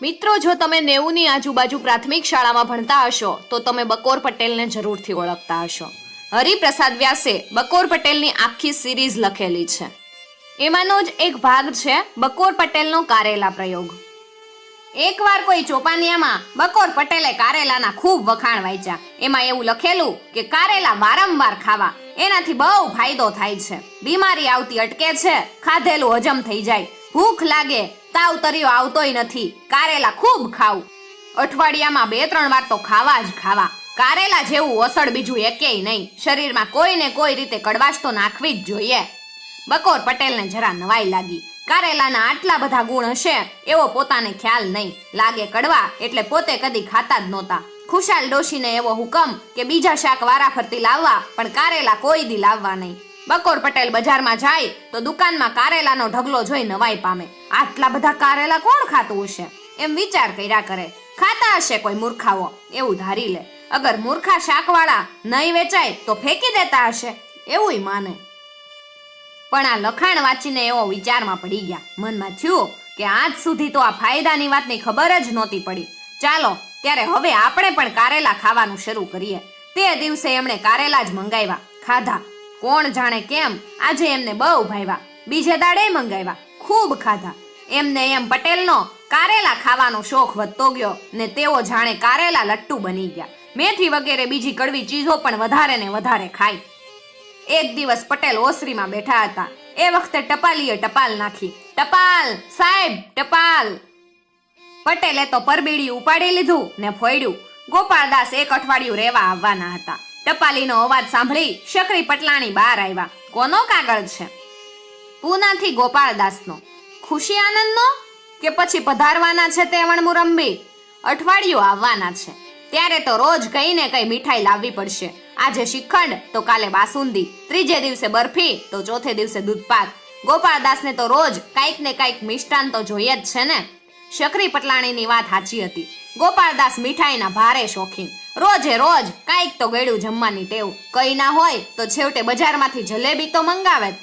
મિત્રો, જો તમે નેવુંની આજુબાજુ પ્રાથમિક શાળામાં ભણતા હશો, તો તમે બકોર પટેલને જરૂરથી ઓળખતા હશો. હરિપ્રસાદ વ્યાસે બકોર પટેલની આખી સિરીઝ લખેલી છે. એમાંનો જ એક ભાગ છે બકોર પટેલનો કારેલા પ્રયોગ. એકવાર કોઈ ચોપાનિયામાં બકોર પટેલે કારેલાના ખૂબ વખાણ વાંચ્યા. એમાં એવું લખેલું કે કારેલા વારંવાર ખાવા, એનાથી બહુ ફાયદો થાય છે. બીમારી આવતી અટકે છે, ખાધેલું હજમ થઈ જાય. ભૂખ લાગે, તાવ તર્યો આવતોય નથી. કારેલા ખૂબ ખાવ અઠવાડિયામાં બે, ત્રણ વાર તો ખાવા જ ખાવા. કારેલા જેવું અસર બીજું એકેય નહીં. શરીરમાં કોઈને કોઈ રીતે કડવાશ તો નાખવી જ જોઈએ. બકોર પટેલને જરા નવાઈ લાગી. કારેલાના આટલા બધા ગુણ હશે, એવો પોતાને ખ્યાલ નહીં. લાગે કડવા એટલે પોતે કદી ખાતા જ નહોતા. ખુશાલ ડોશીને એવો હુકમ કે બીજા શાક વારાફરતી લાવવા, પણ કારેલા કોઈ દી લાવવા નહીં. બકોર પટેલ બજારમાં જાય તો દુકાનમાં કારેલાનો ઢગલો જોઈ નવાઈ પામે. આટલા બધા કારેલા કોણ ખાતું હશે? એમ વિચાર કર્યા કરે. ખાતા હશે કોઈ મૂર્ખાઓ? એવું ધારી લે. અગર મૂર્ખા શાકવાળા નહીં વેચાય તો ફેંકી દેતા હશે. એવું માને. પણ આ લખાણ વાંચીને એવો વિચારમાં પડી ગયા. મનમાં થયું કે આજ સુધી તો આ ફાયદાની વાતની ખબર જ નહોતી પડી. ચાલો, ત્યારે હવે આપણે પણ કારેલા ખાવાનું શરૂ કરીએ. તે દિવસે એમણે કારેલા જ મંગાવ્યા. ખાધા. કોણ જાણે કેમ આજે એમને બહુ ભાવ્યા. બીજે દાડે મંગાવ્યા. ખૂબ ખાધા. એમને એમ પટેલનો કારેલા ખાવાનો શોખ વધતો ગયો ને તેઓ જાણે કારેલા લટ્ટુ બની ગયા. મેથી વગેરે બીજી કડવી ચીજો પણ વધારે ને વધારે ખાય. એક દિવસ પટેલ ઓસરીમાં બેઠા હતા. એ વખતે ટપાલીએ ટપાલ નાખી. ટપાલ, સાહેબ, ટપાલ. પટેલે તો પરબીડી ઉપાડી લીધું ને ફોડ્યું. ગોપાળદાસ એક અઠવાડિયું રહેવા આવવાના હતા. ટપાલીનો અવાજ સાંભળી શકરી પટલાણી બહાર આવ્યા. કોનો કાગળ છે? પૂનાથી ગોપાળદાસનો. ખુશી આનંદનો? કે પછી પધારવાના છે તે વણમુરંબી? અઠવાડિયું આવવાના છે. ત્યારે તો રોજ કઈ ને કઈ મીઠાઈ લાવવી પડશે. આજે શ્રીખંડ તો કાલે બાસુંદી. ત્રીજે દિવસે બરફી, તો ચોથે દિવસે દૂધપાક. ગોપાળદાસને તો રોજ કાંઈક ને કાંઈક મિષ્ટાન તો જોઈએ જ છે ને? શકરી પટલાણીની વાત સાચી હતી. ગોપાળદાસ મીઠાઈના ભારે શોખીન. રોજે રોજ કાંઈક તો ગળ્યું જમવાની ટેવ. કઈ ના હોય તો છેવટે બજારમાંથી જલેબી તો મંગાવે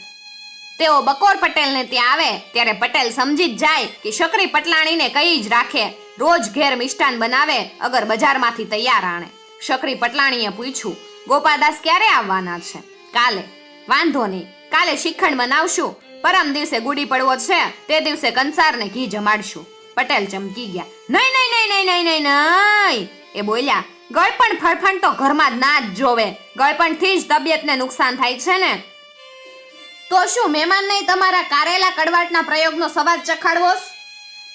તેઓ બકોર પટેલને ત્યાં આવે ત્યારે પટેલ સમજી જ જાય કે શકરી પટલાણીને કઈ જ રાખે. રોજ ઘેર મિષ્ટાન બનાવે અગર બજારમાંથી તૈયાર આણે. શકરી પટલાણીએ પૂછ્યું ગોપાદાસ ક્યારે આવવાના છે? કાલે. વાંધો નહીં. કાલે શ્રીખંડ બનાવશું. પરમ દિવસે ગુડી પડવો છે. તે દિવસે કંસારને ઘી જમાડશું. પટેલ ચમકી ગયા. નહીં નહીં નહીં નહીં નહીં નહીં નહીં. એ બોલ્યા ગળપણ ફળફણ તો ઘરમાં ના જ જોવે. ગળપણથી જ તબિયતને નુકસાન થાય છે ને. તો શું મહેમાનને તમારા કારેલા કડવાટના પ્રયોગનો સવાદ ચખાડવોસ?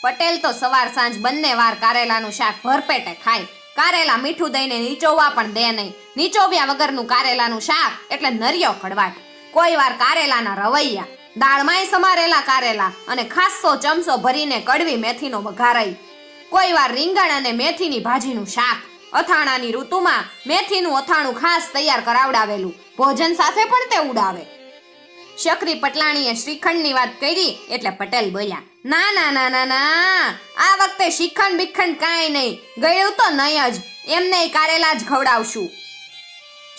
પટેલ તો સવાર સાંજ બંને વાર કારેલાનું શાક ભરપેટે ખાય. કારેલા મીઠું દઈને નીચોવા પણ દે નહીં. નીચોવ્યા વગરનું કારેલાનું શાક એટલે નરિયો કડવાટ. કોઈ વાર કારેલાના રવૈયા, દાળમાંય સમારેલા કારેલા અને ખાસ્સો ચમચો ભરીને કડવી મેથીનો વઘારાઈ કોઈ વાર રીંગણ અને મેથીની ભાજીનું શાક. અથાણાની ઋતુમાં મેથીનું અથાણું ખાસ તૈયાર કરાવડાવેલું. ભોજન સાથે પણ તે ઉડાવે. શકરી પટલાણીએ શ્રીખંડની વાત કરી એટલે પટેલ બોલ્યા, ના ના ના ના ના, આ વખતે શ્રીખંડ બિખંડ કાંઈ નહીં. ગયું તો નહીં જ. એમને કારેલા જ ખવડાવશું.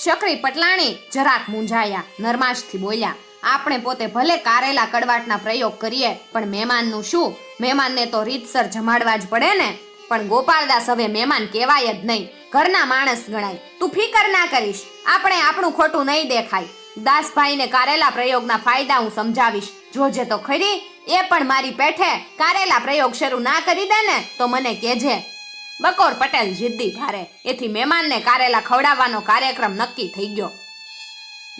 શકરી પટલાણી જરાક મૂંઝાયા, નરમાશથી બોલ્યા, આપણે પોતે ભલે કારેલા કડવાટના પ્રયોગ કરીએ, પણ મહેમાનનું શું? મહેમાનને તો રીતસર જમાડવા જ પડે ને. પણ ગોપાળદાસ હવે મહેમાન કહેવાય જ નહીં. ઘરના માણસ ગણાય. તું ફિકર ના કરીશ. આપણે આપણું ખોટું નહીં દેખાય. દાસભાઈને કારેલા પ્રયોગના ફાયદા હું સમજાવીશ. જોજે તો ખરી, એ પણ મારી પેઠે કારેલા પ્રયોગ શરૂ ના કરી દે ને તો મને કહેજે. બકોર પટેલ જિદ્દી ભારે. એથી મહેમાનને કારેલા ખવડાવવાનો કાર્યક્રમ નક્કી થઈ ગયો.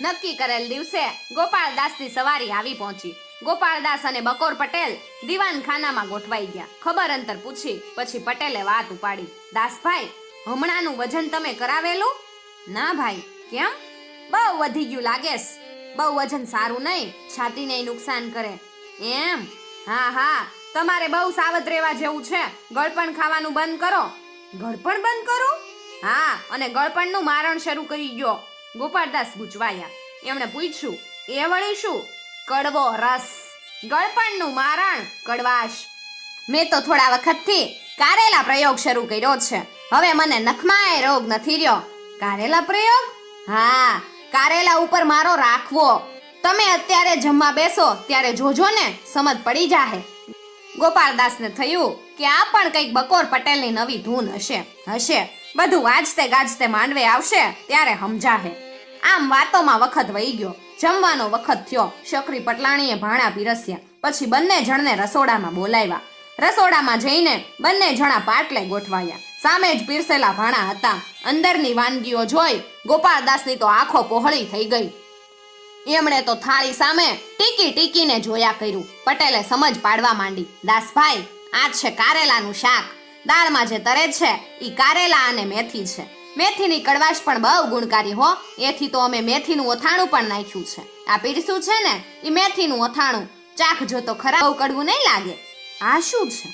નક્કી કરેલ દિવસે ગોપાળદાસની સવારી આવી પહોંચી. ગોપાળદાસ અને બકોર પટેલ દીવાનખાનામાં ગોઠવાઈ ગયા. ખબર અંતર પૂછી, પછી પટેલે વાત ઉપાડી. દાસભાઈ, હમણાંનું વજન તમે કરાવેલું? ના ભાઈ. કેમ? બહુ વધી ગયું લાગેસ બહુ વજન સારું નહીં, છાતીને નુકસાન કરે. એમ? હા હા. તમારે બહુ સાવધ રહેવા જેવું છે. ગળપણ ખાવાનું બંધ કરો. ગળપણ બંધ કરો? હા, અને ગળપણનું મારણ શરૂ કરી ગયો ગોપાળદાસ ગુચવાયા. એમણે પૂછ્યું, એ વળી શું? કડવો રસ. ગળપણનું મારણ કડવાશ. મેં તો થોડા વખતથી કારેલા પ્રયોગ શરૂ કર્યો છે. હવે મને નખમાય રોગ નથી રહ્યો. કારેલા પ્રયોગ? હા, કારેલા ઉપર મારો રાખવો. તમે અત્યારે જમવા બેસો, ત્યારે જોજો ને સમજ પડી જાહે. ગોપાલદાસને થયું કે આ પણ કંઈક બકોર પટેલની નવી ધૂન હશે. હશે. બધું વાંચતે ગાજતે માંડવે આવશે, ત્યારે સમજાહે. આમ વાતોમાં વખત વહી ગયો. જમવાનો વખત થયો. શકરી પટલાણીએ ભાણા પીરસ્યા. પછી બંને જણને રસોડામાં બોલાવ્યા. રસોડામાં જઈને બંને જણા પાટલે ગોઠવાયા. સામે જ પીરસેલા ભાણા હતા. અંદરની વાનગીઓ જોઈ ગોપાળદાસની તો આંખો પહોળી થઈ ગઈ. એમણે તો થાળી સામે ટીકી ટીકીને જોયા કર્યું. પટેલે સમજ પાડવા માંડી. દાસભાઈ, આ છે કારેલાનું શાક. દાળમાં જે તરે છે એ કારેલા અને મેથી છે. મેથીની કડવાશ પણ બહુ ગુણકારી હો. એથી તો અમે મેથીનું અથાણું પણ નાખ્યું છે. આ પીરસું છે ને એ મેથીનું અથાણું. ચાખ જો તો ખરા બહુ કડવું નહીં લાગે. આ શું છે?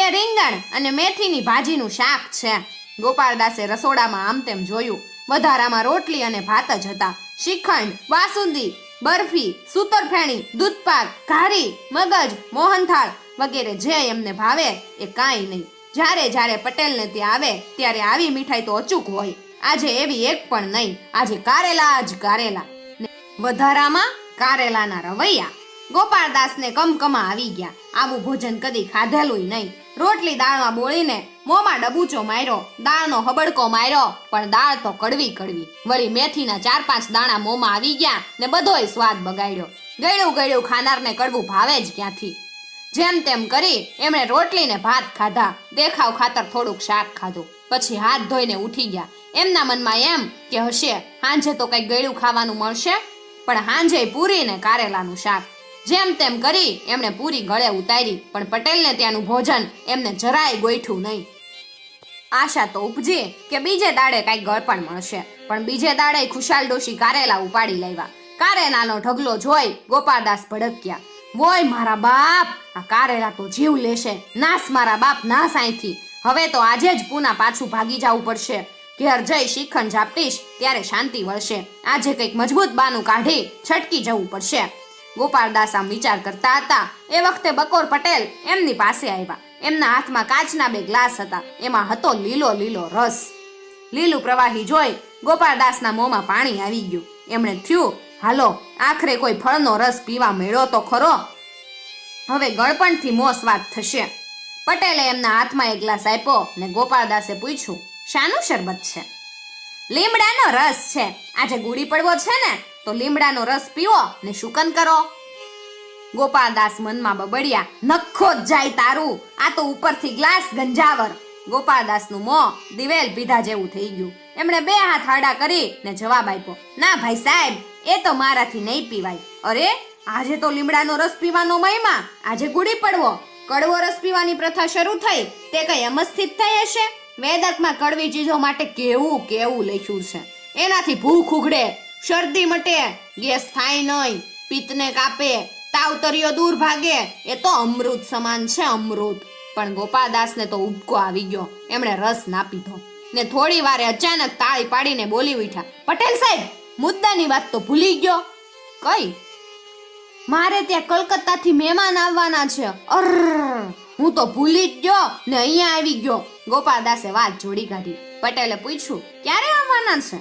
એ રીંગણ અને મેથીની ભાજીનું શાક છે. ગોપાળદાસે રસોડામાં આમ તેમ જોયું. વધારામાં રોટલી અને ભાત જ હતા. શ્રીખંડ બાસુંદી બરફી, સૂતરફેણી, દૂધપાક, ઘારી, મગજ, મોહનથાળ વગેરે જે એમને ભાવે એ કાંઈ નહીં. જ્યારે જ્યારે પટેલને ત્યાં આવે, ત્યારે આવી મીઠાઈ તો અચૂક હોય. આજે એવી એક પણ નહીં, આજે કારેલા જ કારેલા. વધારામાં કારેલાના રવૈયા. ગોપાળદાસને કમકમા આવી ગયા. આવું ભોજન કદી ખાધેલું નહીં. રોટલી દાળમાં બોળીને મોંમાં ડબુચો માર્યો, દાળનો હબડકો માર્યો, પણ દાળ તો કડવી કડવી. વળી મેથીના ચાર પાંચ દાણા મોંમાં આવી ગયા ને બધોય સ્વાદ બગાડ્યો. ગળ્યું ગળ્યું ખાનારને કડવું ભાવે જ ક્યાંથી? જેમ તેમ કરી એમણે રોટલીને ભાત ખાધા. દેખાવ ખાતર થોડુંક શાક ખાધું. પછી હાથ ધોઈને ઉઠી ગયા. એમના મનમાં એમ કે હશે, હાંજે તો કંઈક ગળ્યું ખાવાનું મળશે? પણ હાંજે પૂરી ને કારેલાનું શાક. જેમ તેમ કરી એમણે પૂરી ગળે ઉતારી, પણ પટેલને ત્યાંનું ભોજન એમને જરાય ગોઠ્યું નહીં. આશા તો ઉપજી કે બીજે દાડે કાંઈક ગળપણ મળશે. પણ બીજે દાડે ખુશાલ ડોશી કારેલા ઉપાડી લાવ્યા. કારેલાનો ઢગલો જોઈ ગોપાળદાસ ભડક્યા. વોય મારા બાપ, આ કારેલા તો જીવ લેશે. નાસ મારા બાપ, નાસ અહીંથી હવે તો આજે જ પૂના પાછું ભાગી જવું પડશે. ઘેર જઈ શિખંડ ઝાપટીશ, ત્યારે શાંતિ વળશે. આજે કંઈક મજબૂત બાનું કાઢી છટકી જવું પડશે. ગોપાળદાસ આમ વિચાર કરતા હતા. એ વખતે બકોર પટેલ એમની પાસે આવ્યા. એમના હાથમાં કાચના બે ગ્લાસ હતા. એમાં હતો લીલો લીલો રસ. લીલું પ્રવાહી જોઈ ગોપાળદાસના મોંમાં પાણી આવી ગયું. એમણે થયું હાલો, આખરે કોઈ ફળનો રસ પીવા મેળો તો ખરો? હવે ગળપણથી મોસ વાત થશે. પટેલે એમના હાથમાં એક ગ્લાસ આપ્યો ને ગોપાળદાસે પૂછ્યું, શાનું શરબત છે? લીમડાનો રસ છે. આજે ગુડી પડવો છે ને, તો લીમડાનો રસ પીવો ને શુકન કરો. ગોપાળદાસ મનમાં બબડ્યા, નખો જ જાય તારું. આ તો ઉપરથી ગ્લાસ ગંજાવર. ગોપાળદાસનું મોં દિવેલ પીધા જેવું થઈ ગયું. એમણે બે હાથ આડા કરી ને જવાબ આપ્યો, ના ભાઈ સાહેબ એ તો મારાથી નહીં પીવાય. અરે, આજે તો લીમડાનો રસ પીવાનો મહિમા. આજે ગુડી પડવો. કડવો રસ પીવાની પ્રથા શરૂ થઈ. તે કઈ અમસ્થિત થઈ હશે? વેદકમાં કડવી ચીજો માટે કેવું કેવું લખ્યું છે? એનાથી ભૂખ ઉઘડે શરદી મટે, ગેસ થાય નહીં, પિત્તને કાપે તાવતરીઓ દૂર ભાગે. એ તો અમૃત સમાન છે, અમૃત. પણ ગોપાદાસને તો ઉબકો આવી ગયો. એમણે રસ ના પીધો. ને થોડી વારે અચાનક તાળી પાડીને બોલી ઉઠ્યા. પટેલ સાહેબ મુદ્દાની વાત તો ભૂલી ગયો. કઈ? મારે ત્યાં કલકત્તાથી મહેમાન આવવાના છે. હું તો ભૂલી ગયો ને અહીંયા આવી ગયો. ગોપાળદાસે વાત જોડી કાઢી. પટેલે પૂછ્યું, ક્યારે આવવાના છે?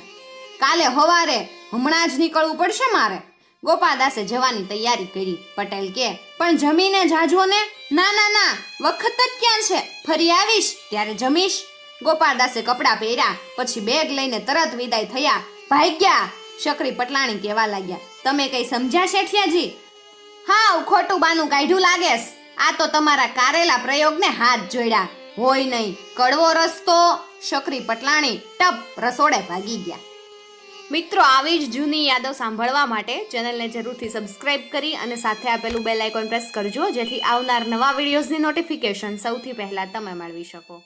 કાલે હવારે. હમણાં જ નીકળવું પડશે મારે. ગોપાળદાસે જવાની તૈયારી કરી. પટેલ કે, પણ જમીને જાજો ને. ના ના ના. વખત જ ક્યાં છે? ફરી આવીશ? ત્યારે જમીશ. ગોપાળદાસે કપડાં પહેર્યા, પછી બેગ લઈને તરત વિદાય થયા. ભાગ્યા! શકરી પટલાણી કહેવા લાગ્યા. તમે કઈ સમજ્યા શેઠિયાજી હા ખોટું બાનું કાઢ્યું લાગેસ આ તો તમારા કારેલા પ્રયોગને હાથ જોડ્યા. હોય નહીં, કડવો રસ્તો, શકરી પટલાણી, ટપ, રસોડે ભાગી ગયા. મિત્રો, આવી જ જૂની યાદો સાંભળવા માટે ચેનલને જરૂરથી સબસ્ક્રાઇબ કરી અને સાથે આપેલું બેલ આઇકોન પ્રેસ કરજો, જેથી આવનાર નવા વિડીયોઝની નોટિફિકેશન સૌથી પહેલાં તમે મેળવી શકો.